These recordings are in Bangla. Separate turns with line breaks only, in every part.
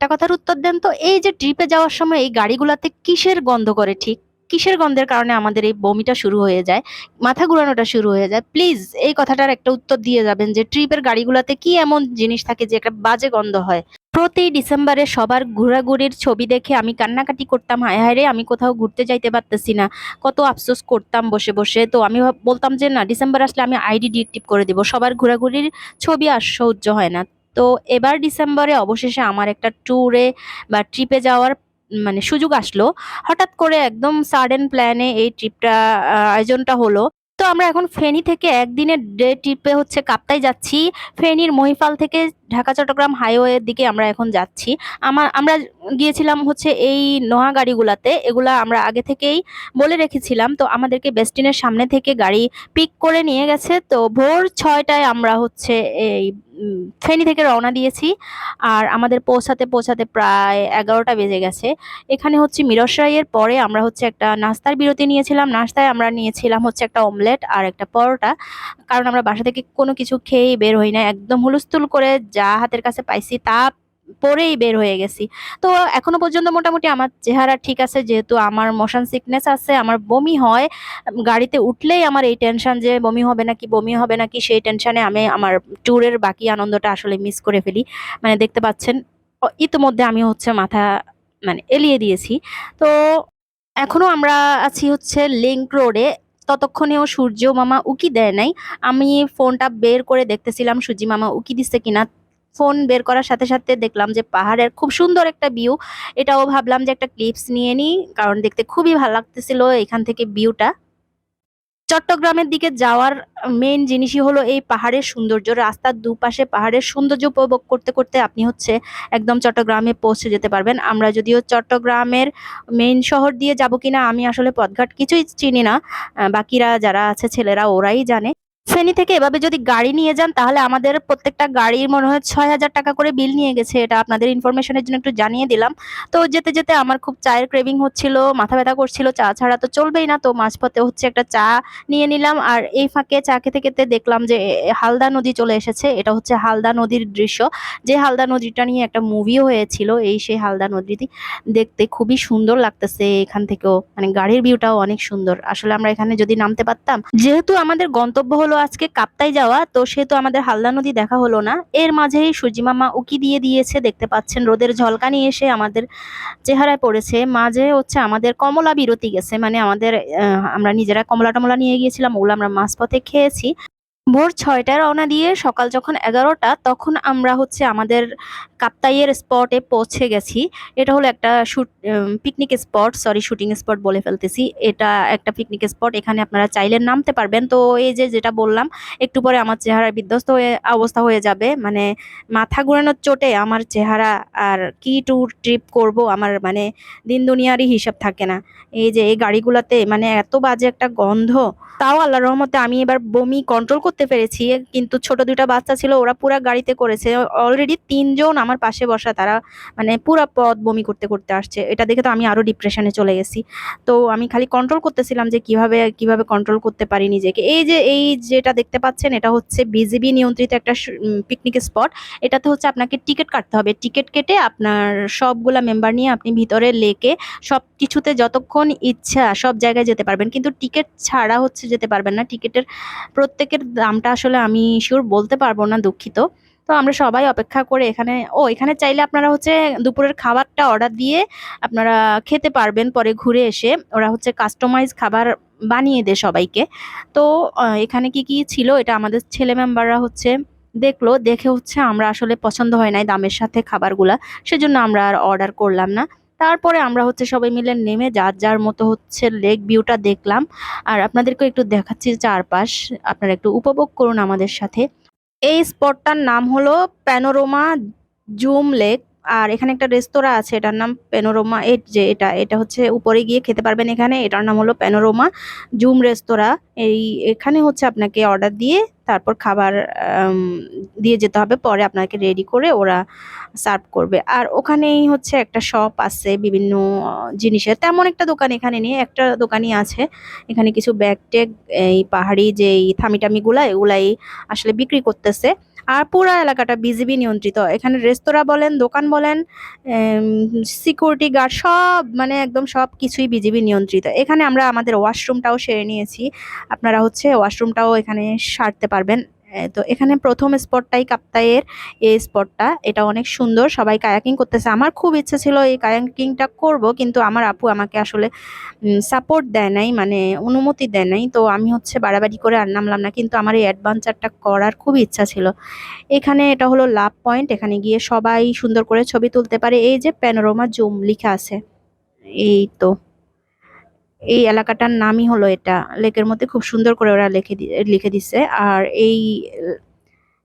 একটা কথার উত্তর দেন তো, এই যে ট্রিপে যাওয়ার সময় এই গাড়িগুলাতে কিসের গন্ধ করে ঠিক? কিসের গন্ধের কারণে আমাদের এই বমিটা শুরু হয়ে যায়, মাথা ঘুরানোটা শুরু হয়ে যায়? প্লিজ এই কথাটার একটা উত্তর দিয়ে যাবেন যে ট্রিপের গাড়িগুলোতে কি এমন জিনিস থাকে যে একটা বাজে গন্ধ হয়? প্রতি ডিসেম্বরে সবার ঘোরাঘুরির ছবি দেখে আমি কান্নাকাটি করতাম, হায় হায় রে, আমি কোথাও ঘুরতে যাইতে পারতেছি না, কত আফসোস করতাম বসে বসে। তো আমি বলতাম যে না, ডিসেম্বর আসলে আমি আইডি ডিএক্টিভ করে দিব, সবার ঘোরাঘুরির ছবি আর সহ্য হয় না। তো এবার ডিসেম্বরে অবশেষে আমার একটা ট্যুরে বা ট্রিপে যাওয়ার মানে সুযোগ আসলো। হঠাৎ করে একদম সাডেন প্ল্যানে এই ট্রিপটা আয়োজনটা হলো। তো আমরা এখন ফেনি থেকে একদিনের ডে ট্রিপে হচ্ছে কাপ্তাই যাচ্ছি। ফেনির মহিফাল থেকে ঢাকা, চট্টগ্রাম হাইওয়ের দিকে আমরা এখন যাচ্ছি। আমার, আমরা গিয়েছিলাম হচ্ছে এই নোহা গাড়িগুলাতে। এগুলা আমরা আগে থেকেই বলে রেখেছিলাম। তো আমাদেরকে বেস্টিনের সামনে থেকে গাড়ি পিক করে নিয়ে গেছে। তো ভোর ছয়টায় আমরা হচ্ছে এই ফেনী থেকে রওনা দিয়েছি। আর আমাদের পৌঁছাতে পৌঁছাতে প্রায় এগারোটা বেজে গেছে। এখানে হচ্ছে মিরসরাইয়ের পরে আমরা হচ্ছে একটা নাস্তার বিরতি নিয়েছিলাম। নাস্তায় আমরা নিয়েছিলাম হচ্ছে একটা অমলেট আর একটা পরোটা। কারণ আমরা বাসা থেকে কোনো কিছু খেয়েই বের হই না। একদম হুলস্থুল করে যা হাতের কাছে পাইছি তা পরেই বের হয়ে গেছি। তো এখনও পর্যন্ত মোটামুটি আমার চেহারা ঠিক আছে, যেহেতু আমার মোশন সিকনেস আছে, আমার বমি হয়, গাড়িতে উঠলেই আমার এই টেনশন যে বমি হবে নাকি, বমি হবে নাকি, সেই টেনশনে আমি আমার ট্যুরের বাকি আনন্দটা আসলে মিস করে ফেলি। মানে দেখতে পাচ্ছেন ইতিমধ্যে আমি হচ্ছে মাথা মানে এলিয়ে দিয়েছি। তো এখনও আমরা আছি হচ্ছে লিঙ্ক রোডে ততক্ষণেও সূর্য মামা উকি দেয় নাই। আমি ফোনটা বের করে দেখতেছিলাম, সূর্যি মামা উকি দিচ্ছে কিনা। ফোন বের করার সাথে সাথে দেখলাম যে পাহাড়ের খুব সুন্দর একটা ভিউ এটাও ভাবলাম যে একটা ক্লিপস নিয়ে নিই, কারণ দেখতে খুবই ভালো লাগতেছিল এখান থেকে ভিউটা চট্টগ্রামের দিকে যাওয়ার মেন জিনিসই হলো এই পাহাড়ের সৌন্দর্য। রাস্তার দুপাশে পাহাড়ের সৌন্দর্য উপভোগ করতে করতে আপনি হচ্ছে একদম চট্টগ্রামে পৌঁছে যেতে পারবেন। আমরা যদিও চট্টগ্রামের মেইন শহর দিয়ে যাব কিনা আমি আসলে পথঘাট কিছুই চিনি না। বাকিরা যারা আছে ছেলেরা ওরাই জানে। ফেনী থেকে এভাবে যদি গাড়ি নিয়ে যান, তাহলে আমাদের প্রত্যেকটা গাড়ির মনে হয় ছয় হাজার টাকা করে বিল নিয়ে গেছে। এটা আপনাদের ইনফরমেশনের জন্য একটু জানিয়ে দিলাম। তো যেতে যেতে আমার খুব চায়ের ক্রেভিং হচ্ছিল, মাথা ব্যথা করছিল, চা ছাড়া তো চলবেই না। তো মাঝপথে হচ্ছে একটা চা নিয়ে নিলাম আর এই ফাঁকে চা খেতে খেতে দেখলাম যে, হালদা নদী চলে এসেছে। এটা হচ্ছে হালদা নদীর দৃশ্য। যে হালদা নদীটা নিয়ে একটা মুভিও হয়েছিল, এই সেই হালদা নদীটি দেখতে খুবই সুন্দর লাগতেছে এখান থেকেও। মানে গাড়ির ভিউটাও অনেক সুন্দর। আসলে আমরা এখানে যদি নামতে পারতাম, যেহেতু আমাদের গন্তব্য হলো আজকে কাপ্তাই যাওয়া, তো সে তো আমাদের হালদা নদী দেখা হলো না। এর মাঝেই মামা উকি দিয়ে দিয়েছে, দেখতে পাচ্ছেন রোদের ঝলকানি এসে আমাদের চেহারায় পড়েছে। মাঝে হচ্ছে আমাদের কমলা বিরতি গেছে মানে আমাদের আমরা নিজেরা কমলা টমলা নিয়ে গিয়েছিলাম, ওগুলো আমরা মাঝপথে খেয়েছি। ভোর ছয়টায় রওনা দিয়ে সকাল যখন এগারোটা, তখন আমরা হচ্ছে আমাদের কাপ্তাইয়ের স্পটে পৌঁছে গেছি। এটা হলো একটা shoot picnic spot sorry shooting spot বলে ফেলতেছি। এটা একটা পিকনিক স্পট এখানে আপনারা চাইলে নামতে পারবেন। তো এই যে যেটা বললাম, একটু পরে আমার চেহারা বিধ্বস্ত হয়ে, অবস্থা হয়ে যাবে। মানে মাথা ঘুরানোর চোটে আমার চেহারা আর কি ট্যুর ট্রিপ করব আমার মানে দিন দুনিয়ারই হিসাব থাকে না। এই যে এই গাড়িগুলোতে মানে এত বাজে একটা গন্ধ তাও আল্লাহ রহমতে আমি এবার বমি কন্ট্রোল করতে পেরেছি, কিন্তু ছোট দুইটা বাচ্চা ছিল, ওরা পুরা গাড়িতে করেছে। অলরেডি তিনজন আমার পাশে বসা, তারা মানে পুরা পথ বমি করতে করতে আসছে। এটা দেখে তো আমি আরও ডিপ্রেশনে চলে গেছি। তো আমি খালি কন্ট্রোল করতেছিলাম যে কীভাবে কীভাবে কন্ট্রোল করতে পারি নিজেকে। এই যে, এই যেটা দেখতে পাচ্ছেন, এটা হচ্ছে বিজিবি নিয়ন্ত্রিত একটা পিকনিক স্পট এটাতে হচ্ছে আপনাকে টিকিট কাটতে হবে। টিকিট কেটে আপনার সবগুলা মেম্বার নিয়ে আপনি ভিতরে লেকে সব কিছুতে যতক্ষণ ইচ্ছা সব জায়গায় যেতে পারবেন। কিন্তু টিকিট ছাড়া হচ্ছে যেতে পারবেন না। টিকিটের প্রত্যেকের দামটা আসলে আমি শিওর বলতে পারব না দুঃখিত। তো আমরা সবাই অপেক্ষা করে এখানে, ও, এখানে চাইলে আপনারা হচ্ছে দুপুরের খাবারটা অর্ডার দিয়ে আপনারা খেতে পারবেন পরে ঘুরে এসে। ওরা হচ্ছে কাস্টমাইজ খাবার বানিয়ে দেয় সবাইকে। তো এখানে কি কি ছিল এটা আমাদের ছেলে মেম্বাররা হচ্ছে দেখল। দেখে হচ্ছে আমরা আসলে পছন্দ হয় নাই দামের সাথে খাবারগুলা। সেজন্য আমরা আর অর্ডার করলাম না। তারপরে আমরা হচ্ছে সবাই মিলে নেমে যার যার মতো হচ্ছে লেক ভিউটা দেখলাম। আর আপনাদেরকে একটু দেখাচ্ছি চারপাশ। আপনারা একটু উপভোগ করুন আমাদের সাথে। এই স্পটটার নাম হলো প্যানোরোমা জুম লেক। আর এখানে একটা রেস্তোরাঁ আছে, এটার নাম প্যানোরোমা এট যে এটা এটা হচ্ছে উপরে গিয়ে খেতে পারবেন এখানে, এটার নাম হলো প্যানোরোমা জুম রেস্তোরাঁ, এই এখানে হচ্ছে আপনাকে অর্ডার দিয়ে তারপর খাবার দিয়ে যেতে হবে, পরে আপনাকে রেডি করে ওরা সার্ভ করবে। আর ওখানেই হচ্ছে একটা শপ আছে, বিভিন্ন জিনিসের, তেমন একটা দোকান এখানে নেই, একটা দোকানই আছে, এখানে কিছু ব্যাগ ট্যাগ এই পাহাড়ি যে থামি টামিগুলা এগুলাই আসলে বিক্রি করতেছে। আর পুরো এলাকাটা বিজিবি নিয়ন্ত্রিত। এখানে রেস্তোরাঁ বলেন, দোকান বলেন সিকিউরিটি গার্ড সব মানে একদম সব কিছুই বিজিবি নিয়ন্ত্রিত। এখানে আমরা আমাদের ওয়াশরুমটাও সেরে নিয়েছি। আপনারা হচ্ছে ওয়াশরুমটাও এখানে সারতে পারবেন। তো এখানে প্রথম স্পটটাই কাপ্তাইয়ের এই স্পটটা। এটা অনেক সুন্দর, সবাই কায়াকিং করতেছে। আমার খুব ইচ্ছে ছিল এই কায়াকিংটা করব, কিন্তু আমার আপু আমাকে আসলে সাপোর্ট দেয় নাই মানে অনুমতি দেয় নাই। তো আমি হচ্ছে বাড়াবাড়ি করে আর নামলাম না, কিন্তু আমার এই অ্যাডভেঞ্চারটা করার খুব ইচ্ছা ছিল। এখানে এটা হলো লাভ পয়েন্ট এখানে গিয়ে সবাই সুন্দর করে ছবি তুলতে পারে। এই যে প্যানোরোমা জুম লেখা আছে, এই তো। এই এলাকাটার নামই হলো এটা। লেকের মধ্যে খুব সুন্দর করে ওরা লিখে লিখে দিছে। আর এই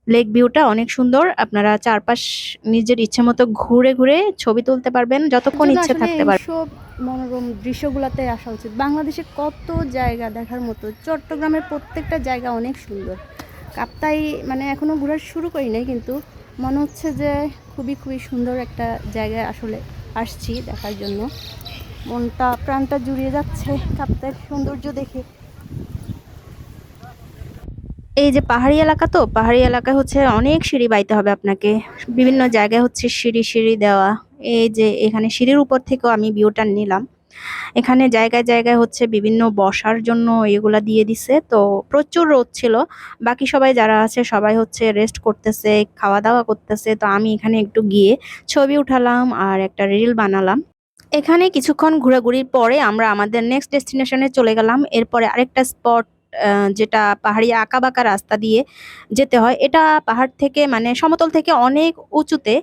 লেক ভিউটা অনেক সুন্দর। আপনারা চারপাশ নিজের ইচ্ছে মতো ঘুরে ঘুরে ছবি তুলতে পারবেন। যতক্ষণ ইচ্ছে থাকতে পারবেন।
সব মনোরম দৃশ্যগুলোতে আসা উচিত। বাংলাদেশে কত জায়গা দেখার মতো? চট্টগ্রামের প্রত্যেকটা জায়গা অনেক সুন্দর। কাপ্তাই মানে এখনও ঘোরা শুরু করি নাই কিন্তু মনে হচ্ছে যে খুবই খুবই সুন্দর একটা জায়গায় আসলে আসছি দেখার জন্য। মনটা, প্রাণটা জুড়িয়ে যাচ্ছে কাপ্তাইয়ের সৌন্দর্য দেখে।
এই যে পাহাড়ি এলাকা তো, পাহাড়ি এলাকায় হচ্ছে অনেক সিঁড়ি বাইতে হবে আপনাকে। বিভিন্ন জায়গায় হচ্ছে সিঁড়ি সিঁড়ি দেওয়া। এই যে এখানে সিঁড়ির উপর থেকেও আমি ভিউটা নিলাম। এখানে জায়গায় জায়গায় হচ্ছে বিভিন্ন বসার জন্য এগুলা দিয়ে দিছে। তো প্রচুর রোদ ছিল। বাকি সবাই যারা আছে সবাই হচ্ছে রেস্ট করতেছে, খাওয়া দাওয়া করতেছে। তো আমি এখানে একটু গিয়ে ছবি উঠালাম আর একটা রিল বানালাম। এখানে কিছুক্ষণ ঘোরাঘুরির পরে আমরা আমাদের নেক্সট ডেস্টিনেশনে চলে গেলাম। এরপরে আরেকটা স্পট যেটা পাহাড়ি আঁকাবাঁকা রাস্তা দিয়ে যেতে হয়। এটা পাহাড় থেকে মানে সমতল থেকে অনেক উঁচুতে,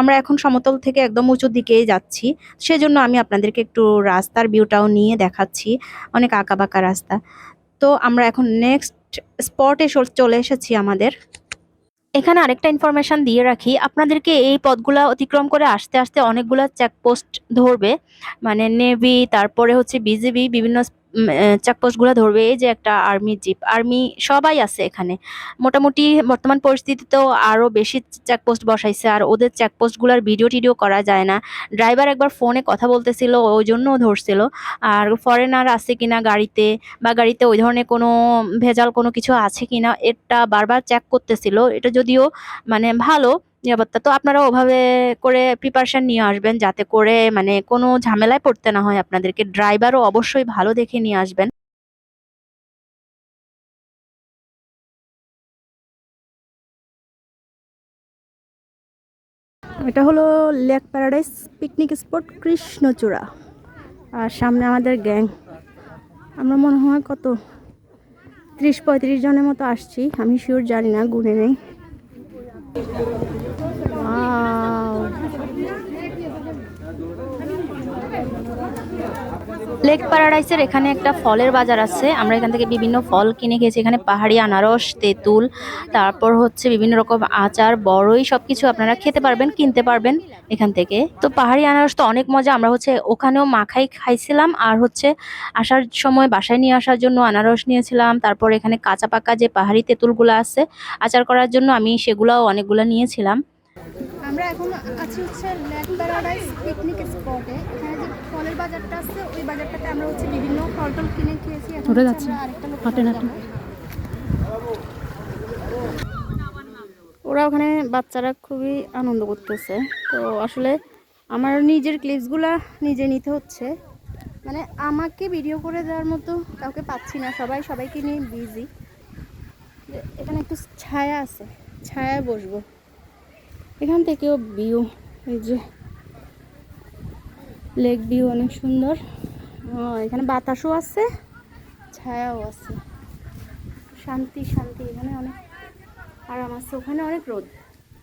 আমরা এখন সমতল থেকে একদম উঁচুর দিকেই যাচ্ছি। সেজন্য আমি আপনাদেরকে একটু রাস্তার ভিউটাও নিয়ে দেখাচ্ছি। অনেক আঁকাবাঁকা রাস্তা। তো আমরা এখন নেক্সট স্পটে চলে এসেছি আমাদের। এখানে আরেকটা ইনফরমেশন দিয়ে রাখি। আপনাদেরকে এই পদগুলো অতিক্রম করে আসতে আসতে অনেকগুলা চেকপোস্ট ধরবে। মানে নেভি তারপরে হচ্ছে বিজিবি বিভিন্ন চেকপোস্টগুলো ধরবে, এই যে একটা আর্মি জিপ আর্মি সবাই আছে এখানে। মোটামুটি বর্তমান পরিস্থিতিতেও আরও বেশি চেকপোস্ট বসাইছে, আর ওদের চেকপোস্টগুলোর ভিডিও টিডিও করা যায় না। ড্রাইভার একবার ফোনে কথা বলতেছিল ওই জন্যও ধরছিল। আর ফরেনার আছে কিনা গাড়িতে, বা গাড়িতে ওই ধরনের কোনো ভেজাল কোনো কিছু আছে কিনা, এটা বারবার চেক করতেছিল। এটা যদিও মানে ভালো নিরাপত্তা। তো আপনারা ওভাবে করে প্রিপারেশন নিয়ে আসবেন যাতে করে মানে কোনো ঝামেলায় পড়তে না হয় আপনাদেরকে। ড্রাইভারও অবশ্যই ভালো দেখে নিয়ে আসবেন।
এটা হলো লেক প্যারাডাইস পিকনিক স্পট কৃষ্ণচূড়া। আর সামনে আমাদের গ্যাং। আমরা মনে হয় কত? ত্রিশ পঁয়ত্রিশ জনের মতো আসছি। আমি শিওর জানি না, গুনে নেই। 아.
লেক প্যারাডাইসের এখানে একটা ফলের বাজার আছে। আমরা এখান থেকে বিভিন্ন ফল কিনে খেয়েছি। এখানে পাহাড়ি আনারস, তেঁতুল, তারপর হচ্ছে বিভিন্ন রকম আচার, বড়ই সব কিছু আপনারা খেতে পারবেন, কিনতে পারবেন এখান থেকে। তো পাহাড়ি আনারস তো অনেক মজা। আমরা হচ্ছে ওখানেও মাখাই খাইছিলাম আর হচ্ছে আসার সময় বাসায় নিয়ে আসার জন্য আনারস নিয়েছিলাম। তারপর এখানে কাঁচা পাকা যে পাহাড়ি তেঁতুলগুলো আছে, আচার করার জন্য আমি সেগুলোও অনেকগুলো নিয়েছিলাম।
আমরা এখন আছি হচ্ছে লেক প্যারাডাইস পিকনিক স্পটে বাজারটা আছে ওই বাজারটাতে আমরা হচ্ছে বিভিন্ন ফল টল কিনে খেয়েছি। এখন আমরা আরেকটা। ওরা ওখানে বাচ্চারা খুবই আনন্দ করতেছে। তো আসলে আমার নিজের ক্লিপসগুলা নিজে নিতে হচ্ছে। মানে আমাকে ভিডিও করে দেওয়ার মতো কাউকে পাচ্ছি না। সবাই সবাইকে নিয়ে বিজি এখানে একটু ছায়া আছে। ছায়ায় বসবো। এখান থেকেও ভিউ এই যে লেক ভিউ অনেক সুন্দর। এখানে বাতাসও আছে ছায়াও আছে। শান্তি শান্তি এখানে অনেক আরাম আছে ওখানে অনেক রোদ।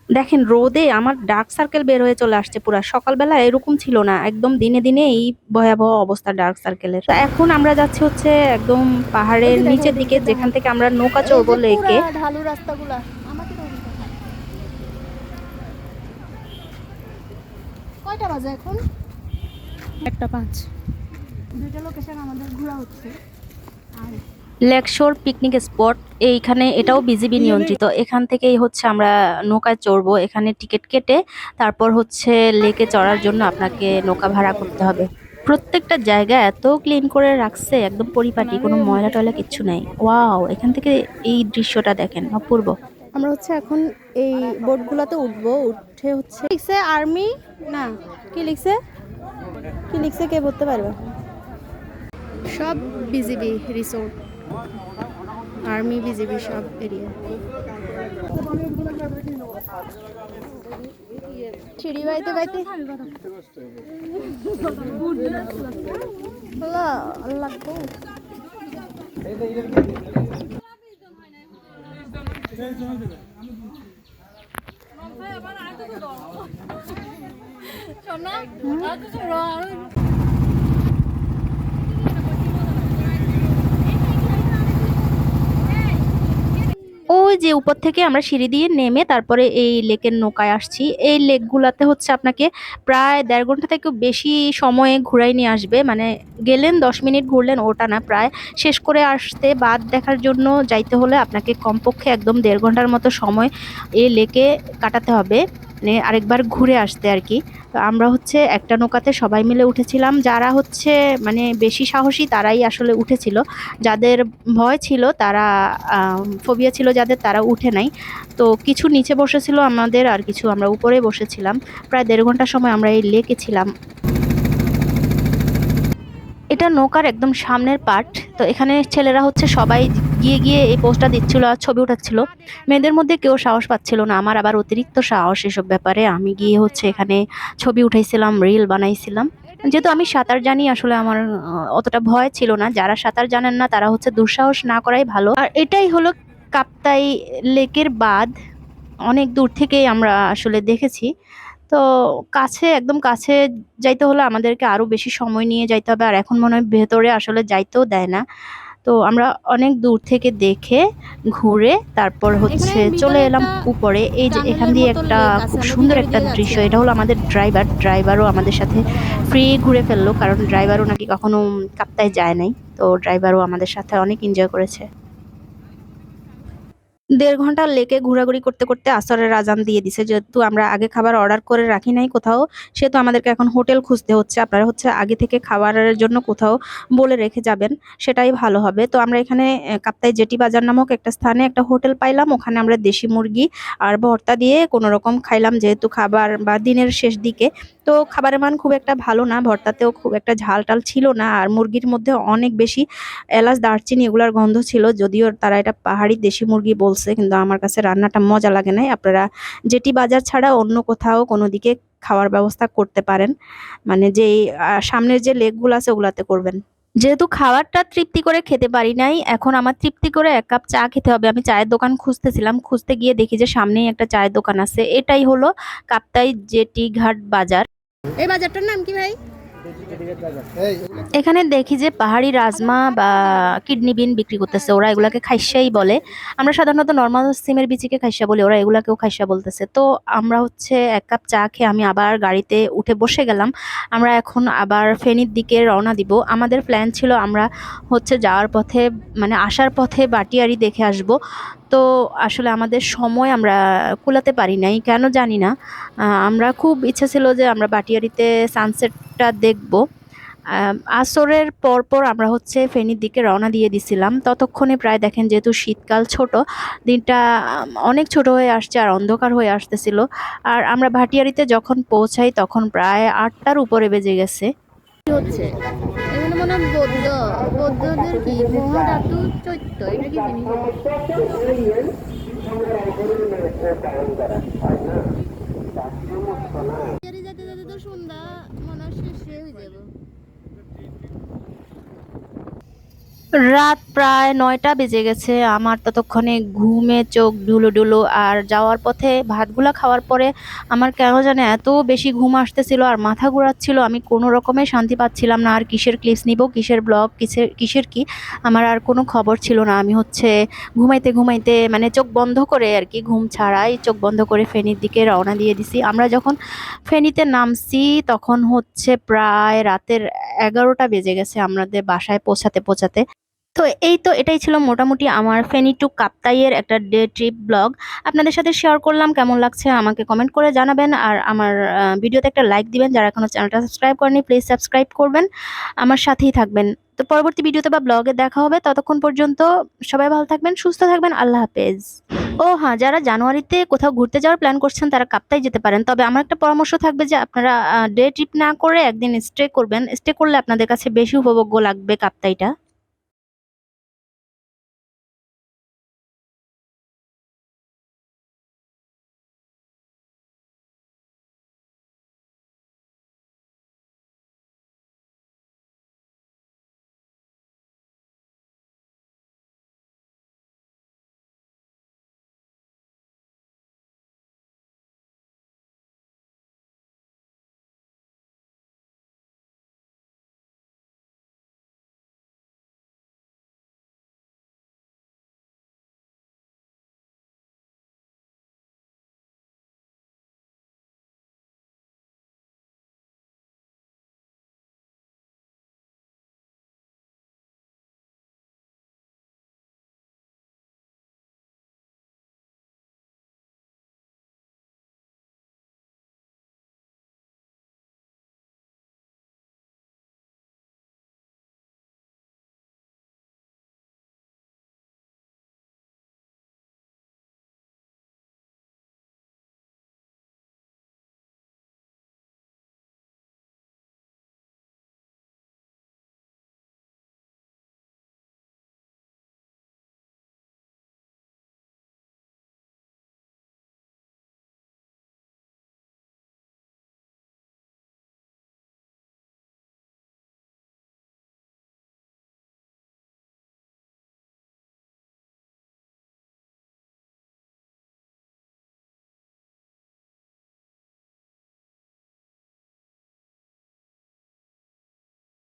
দেখেন রোদে আমার ডার্ক সার্কেল বের হয়ে চলে আসছে পুরো। সকালবেলা এরকম ছিল না একদম দিনে দিনে এই ভয়াবহ অবস্থা ডার্ক সার্কেলের এখন আমরা যাচ্ছি হচ্ছে একদম পাহাড়ের নিচের দিকে যেখান থেকে আমরা নৌকা চড়বো লেকে।
ঢালু রাস্তাগুলা। কয়টা বাজে এখন?
একটা পাঁচ।
দুইটা লোকেশন আমাদের ঘোরা হচ্ছে। আর
লেকশোর পিকনিক স্পট এইখানে এটাও বিজিবি নিয়ন্ত্রিত। এখান থেকেই হচ্ছে আমরা নৌকায় চড়বো। এখানে টিকিট কেটে তারপর হচ্ছে লেকে চড়ার জন্য আপনাকে নৌকা ভাড়া করতে হবে। প্রত্যেকটা জায়গা এত ক্লিন করে রাখছে একদম পরিপাটি কোনো ময়লা টয়লা কিচ্ছু নেই। ওয়াও এখান থেকে এই দৃশ্যটা দেখেন অপূর্ব।
আমরা হচ্ছে এখন এই বোটগুলোতে উঠবো। উঠে হচ্ছে লিখছে আর্মি না কি লিখছে? কি লিখছে কে বলতে পারবে? সব বিজিবি রিসোর্ট আর্মি বিজিবি সব এরিয়া। সিঁড়ি বাইতে বাইতে। গো।
ওই যে উপর থেকে আমরা সিঁড়ি দিয়ে নেমে তারপরে এই লেকের নৌকায় আসছি, এই লেকগুলাতে হচ্ছে আপনাকে প্রায় দেড় ঘণ্টা থেকে বেশি সময়ে ঘুরাই নিয়ে আসবে। মানে গেলেন দশ মিনিট ঘুরলেন ওটা না, প্রায় শেষ করে আসতে বাদ দেখার জন্য যাইতে হলে আপনাকে কমপক্ষে একদম দেড় ঘণ্টার মতো সময় এই লেকে কাটাতে হবে। মানে আরেকবার ঘুরে আসতে আর কি। তো আমরা হচ্ছে একটা নৌকাতে সবাই মিলে উঠেছিলাম। যারা হচ্ছে মানে বেশি সাহসী তারাই আসলে উঠেছিল। যাদের ভয় ছিল তারা ফোবিয়া ছিল যাদের তারা উঠে নাই। তো কিছু নিচে বসেছিল আমাদের আর কিছু আমরা উপরে বসেছিলাম। প্রায় দেড় ঘণ্টা সময় আমরা এই লেকে ছিলাম। এটা নৌকার একদম সামনের পার্ট তো এখানে ছেলেরা হচ্ছে সবাই গিয়ে গিয়ে এই পোস্টটা দিচ্ছিল আর ছবি উঠাচ্ছিল। মেয়েদের মধ্যে কেউ সাহস পাচ্ছিল না। আমার আবার অতিরিক্ত সাহস এসব ব্যাপারে। আমি গিয়ে হচ্ছে এখানে ছবি উঠাইছিলাম রিল বানাইছিলাম। যেহেতু আমি সাঁতার জানি, আসলে আমার অতটা ভয় ছিল না। যারা সাঁতার জানেন না, তারা হচ্ছে দুঃসাহস না করাই ভালো। আর এটাই হলো কাপ্তাই লেকের বাঁধ। অনেক দূর থেকেই আমরা আসলে দেখেছি। তো কাছে একদম কাছে যাইতে হলে আমাদেরকে আরও বেশি সময় নিয়ে যাইতে হবে। আর এখন মনে হয় ভেতরে আসলে যাইতেও দেয় না। তো আমরা অনেক দূর থেকে দেখে ঘুরে তারপর হচ্ছে চলে এলাম উপরে। এই যে এখান দিয়ে একটা খুব সুন্দর একটা দৃশ্য এটা হলো আমাদের ড্রাইভার। ড্রাইভারও আমাদের সাথে ফ্রি ঘুরে ফেলল কারণ ড্রাইভারও নাকি কখনো কাপ্তায় যায় নাই। তো ড্রাইভারও আমাদের সাথে অনেক এনজয় করেছে। দেড় ঘণ্টা লেকে ঘোরাঘুরি করতে করতে আসরের আজান দিয়ে দিছে। যেহেতু আমরা আগে খাবার অর্ডার করে রাখি নাই কোথাও, সেহেতু আমাদেরকে এখন হোটেল খুঁজতে হচ্ছে। আপনারা হচ্ছে আগে থেকে খাবারের জন্য কোথাও বলে রেখে যাবেন, সেটাই ভালো হবে। তো আমরা এখানে কাপ্তাই জেটি বাজার নামক একটা স্থানে একটা হোটেল পাইলাম। ওখানে আমরা দেশি মুরগি আর ভর্তা দিয়ে কোনো রকম খাইলাম, যেহেতু খাবার বা দিনের শেষ দিকে। তো খাবারের মান খুব একটা ভালো না, ভর্তাতেও খুব একটা ঝাল টাল ছিল না। আর মুরগির মধ্যে অনেক বেশি এলাচ, দারচিনি এগুলার গন্ধ ছিল, যদিও তারা এটা পাহাড়ি দেশি মুরগি বলছে, কিন্তু আমার কাছে রান্নাটা মজা লাগে নাই। আপনারা জেটি বাজার ছাড়া অন্য কোথাও কোনো দিকে খাওয়ার ব্যবস্থা করতে পারেন। মানে যে সামনের যে লেকগুলো আছে ওগুলাতে করবেন। যেহেতু খাবারটা তৃপ্তি করে খেতে পারি নাই, এখন আমার তৃপ্তি করে এক কাপ চা খেতে হবে। আমি চায়ের দোকান খুঁজতেছিলাম, খুঁজতে গিয়ে দেখি যে সামনেই একটা চায়ের দোকান আছে। এটাই হলো কাপ্তাই জেটি ঘাট বাজার।
এই বাজারটার নাম কি ভাই?
এখানে দেখি যে পাহাড়ি রাজমা বা কিডনি বিন বিক্রি করতেছে, ওরা এগুলাকে খাইসাই বলে। আমরা সাধারণত নর্মাল সিমের বিচিকে খাইসা বলি, ওরা এগুলাকেও খাইসা বলতেছে। তো আমরা হচ্ছে এক কাপ চা খেয়ে আমি আবার গাড়িতে উঠে বসে গেলাম। আমরা এখন আবার ফেনীর দিকে রওনা দিব। আমাদের প্ল্যান ছিল আমরা হচ্ছে যাওয়ার পথে মানে আসার পথে বাটিয়ারি দেখে আসব। তো আসলে আমাদের সময় আমরা কুলাতে পারি নাই, কেন জানি না। আমরা খুব ইচ্ছা ছিল যে আমরা বাটিয়ারিতে সানসেটটা দেখব। আসরের পর পর আমরা হচ্ছে ফেনীর দিকে রওনা দিয়ে দিছিলাম। ততক্ষণে প্রায় দেখেন যেহেতু শীতকাল ছোট, দিনটা অনেক ছোট হয়ে আসছে আর অন্ধকার হয়ে আসতেছিল। আর আমরা ভাটিয়ারিতে যখন পৌঁছাই তখন প্রায় আটটার উপরে বেজে গেছে।
হচ্ছে? মনে বৌদ্ধ? বৌদ্ধদের কি? মহাধাতু চৈত্য? এটা কি জিনিস? যেতে যেতে তো সন্ধ্যা মনে হয় শেষ হয়ে যাবে
রাত প্রায় নয়টা বেজে গেছে। আমার ততক্ষণে ঘুমে চোখ ডুলো ডুলো আর যাওয়ার পথে ভাতগুলো খাওয়ার পরে আমার কেন জানে এত বেশি ঘুম আসতেছিল আর মাথা ঘোরাচ্ছিল, আমি কোনো রকমে শান্তি পাচ্ছিলাম না। আর কিসের ক্লিপস নিব, কিসের ব্লগ কিসের কিসের কি? আমার আর কোনো খবর ছিল না। আমি হচ্ছে ঘুমাইতে ঘুমাইতে মানে চোখ বন্ধ করে আর কি ঘুম ছাড়াই চোখ বন্ধ করে ফেনীর দিকে রওনা দিয়ে দিছি। আমরা যখন ফেনীতে নামছি তখন হচ্ছে প্রায় রাতের এগারোটা বেজে গেছে আমাদের বাসায় পৌঁছাতে পৌঁছাতে। তো এই তো এটাই ছিল মোটামুটি আমার ফেনি টু কাপ্তাইয়ের একটা ডে ট্রিপ ব্লগ। আপনাদের সাথে শেয়ার করলাম, কেমন লাগছে আমাকে কমেন্ট করে জানাবেন। আর আমার ভিডিওতে একটা লাইক দিবেন, যারা এখনও চ্যানেলটা সাবস্ক্রাইব করেনি প্লিজ সাবস্ক্রাইব করবেন। আমার সাথেই থাকবেন। তো পরবর্তী ভিডিওতে বা ব্লগে দেখা হবে। ততক্ষণ পর্যন্ত সবাই ভালো থাকবেন, সুস্থ থাকবেন। আল্লাহ হাফেজ। ও হ্যাঁ যারা জানুয়ারিতে কোথাও ঘুরতে যাওয়ার প্ল্যান করছেন, তারা কাপ্তাই যেতে পারেন। তবে আমার একটা পরামর্শ থাকবে যে আপনারা ডে ট্রিপ না করে একদিন স্টে করবেন। স্টে করলে আপনাদের কাছে বেশি উপভোগ্য লাগবে কাপ্তাইটা।